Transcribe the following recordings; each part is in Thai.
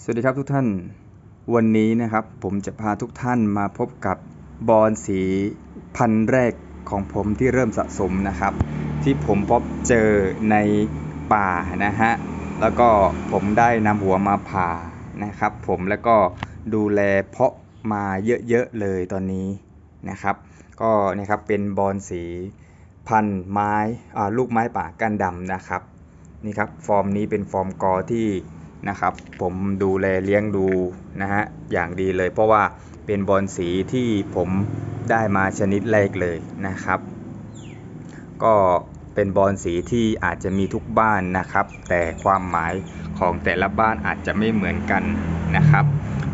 สวัสดีครับทุกท่าน วันนี้นะครับผมจะพาทุกท่านมาพบกับบอลสีพันแรกของผมที่เริ่มสะสมนะครับ ที่ผมพบเจอในป่านะฮะแล้วก็ผมได้นำหัวมาผ่านะครับ ผมแล้วก็ดูแลเพาะมาเยอะๆเลยตอนนี้นะครับ ก็นะครับเป็นบอลสีพันไม้ลูกไม้ป่าก้านดำนะครับนี่ครับฟอร์มนี้เป็นฟอร์มกอที่ นะครับ ผมดูแลเลี้ยงดูนะฮะอย่างดีเลย เพราะว่าเป็นบอลสีที่ผมได้มาชนิดแรกเลยนะครับ ก็เป็นบอลสีที่อาจจะมีทุกบ้านนะครับ แต่ความหมายของแต่ละบ้านอาจจะไม่เหมือนกันนะครับ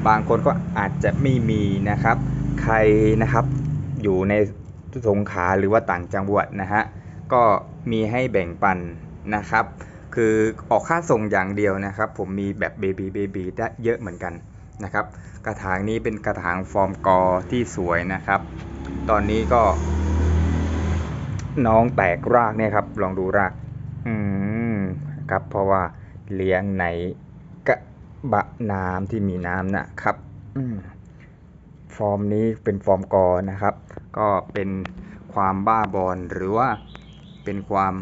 บางคนก็อาจจะไม่มีนะครับ ใครนะครับอยู่ในสงขาหรือว่าต่างจังหวัดนะฮะก็มีให้แบ่งปันนะครับ คือออกค่าส่งอย่างเดียวนะครับ ผมมีแบบเบบีเบบีได้เยอะเหมือนกันนะครับ กระถางนี้เป็นกระถางฟอร์มกอที่สวยนะครับ ตอนนี้ก็ น้องแตกรากเนี่ยครับ ลองดูราก อืมครับ เพราะว่าเลี้ยงในกระบะน้ำที่มีน้ำนะครับ อืมฟอร์มนี้เป็นฟอร์มกอนะครับ ก็เป็นความบ้าบอลหรือว่าเป็นความ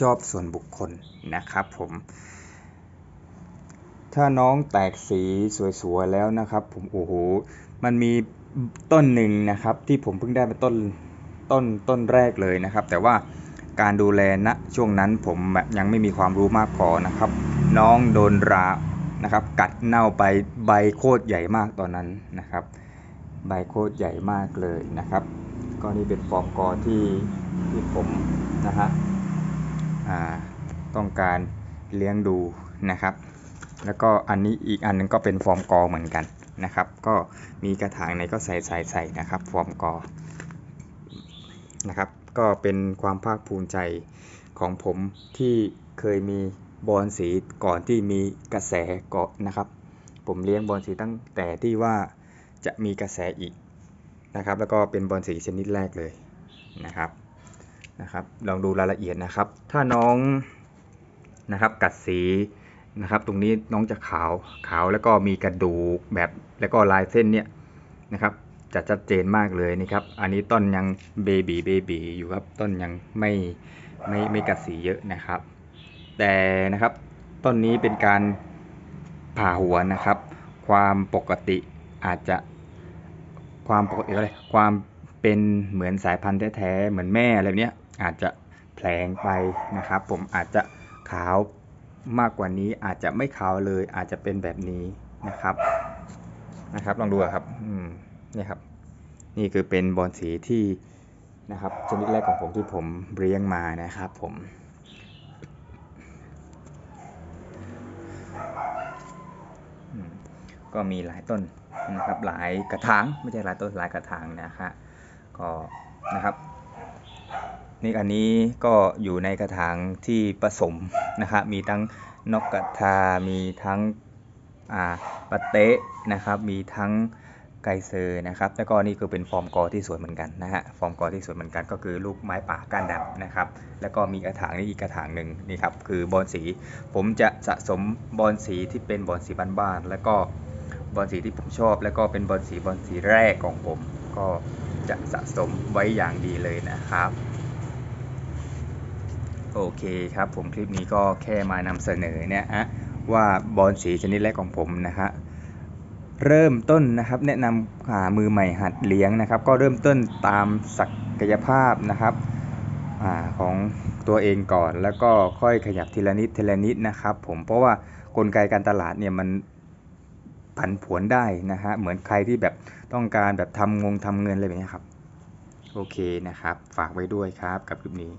ชอบส่วนบุคคลนะครับผม ถ้าน้องแตกสีสวยๆแล้วนะครับ ผมโอ้โหมันมีต้นหนึ่งนะครับที่ผมเพิ่งได้เป็นต้นต้นต้นแรกเลยนะครับ แต่ว่าการดูแลณช่วงนั้นผมแบบยังไม่มีความรู้มากพอนะครับ น้องโดนรานะครับ กัดเน่าไปใบโคตรใหญ่มากตอนนั้นนะครับ ใบโคตรใหญ่มากเลยนะครับก็นี่เป็นฟอร์มกอที่ที่ผมนะฮะ ต้องการเลี้ยงดูนะครับ แล้วก็อันนี้อีกอันหนึงก็เป็นฟอร์มกอเหมือนกันนะครับ ก็มีกระถางไหนก็ใส่ใส่ใส่นะครับ ฟอร์มกอนะครับ ก็เป็นความภาคภูมิใจของผมที่เคยมีบอลสีก่อนที่มีกระแสเกาะนะครับ ผมเลี้ยงบอลสีตั้งแต่ที่ว่าจะมีกระแสอีกนะครับ แล้วก็เป็นบอลสีชนิดแรกเลยนะครับ นะครับลองดูรายละเอียดนะครับ ถ้าน้องนะครับกัดสีนะครับ ตรงนี้น้องจะขาวขาวแล้วก็มีกระดูกแบบแล้วก็ลายเส้นเนี่ยนะครับ จะชัดเจนมากเลยนี่ครับอันนี้ต้นยังเบบีเบบีอยู่ครับต้นยังไม่ไม่ไม่กัดสีเยอะนะครับ แต่นะครับต้นนี้เป็นการผ่าหัวนะครับ ความปกติอาจจะความปกติอะไรความเป็นเหมือนสายพันธุ์แท้ๆเหมือนแม่อะไรเนี้ย อาจจะแผลงไปนะครับ ผมอาจจะขาวมากกว่านี้อาจจะไม่ขาวเลยอาจจะเป็นแบบนี้นะครับนะครับลองดูครับอืมนี่ครับ นี่คือเป็นบอลสีที่นะครับชนิดแรกของผมที่ผมเลี้ยงมานะครับ ผมอืมก็มีหลายต้นนะครับหลายกระถางไม่ใช่หลายต้นหลายกระถางนะฮะก็นะครับ นี่อันนี้ก็อยู่ในกระถางที่ผสมนะครับมีทั้งนกกระทา มีทั้งอ่าปะเตะนะครับ มีทั้งไกเซอร์นะครับ แล้วก็นี่คือเป็นฟอร์มกอที่สวยเหมือนกันนะฮะ ฟอร์มกอที่สวยเหมือนกันก็คือลูกไม้ป่าก้านดำนะครับ แล้วก็มีกระถางนี่อีกกระถางหนึ่งนี่ครับ คือบอลสี ผมจะสะสมบอลสีที่เป็นบอลสีบ้านๆ แล้วก็บอลสีที่ผมชอบ แล้วก็เป็นบอลสีบอลสีแรกของผม ก็จะสะสมไว้อย่างดีเลยนะครับ โอเคครับผมคลิปนี้ก็แค่มานำเสนอเนี่ยฮะว่าบอลสีชนิดแรกของผมนะฮะเริ่มต้นนะครับแนะนำหามือใหม่หัดเลี้ยงนะครับ ก็เริ่มต้นตามศักยภาพนะครับอของตัวเองก่อนแล้วก็ค่อยขยับทีละนิดทีละนิดนะครับผมเพราะว่ากลไกการตลาดเนี่ยมันผันผวนได้นะฮะเหมือนใครที่แบบต้องการแบบทำงงทำเงินอะไรแบบนี้ครับ โอเคนะครับ ฝากไว้ด้วยครับกับคลิปนี้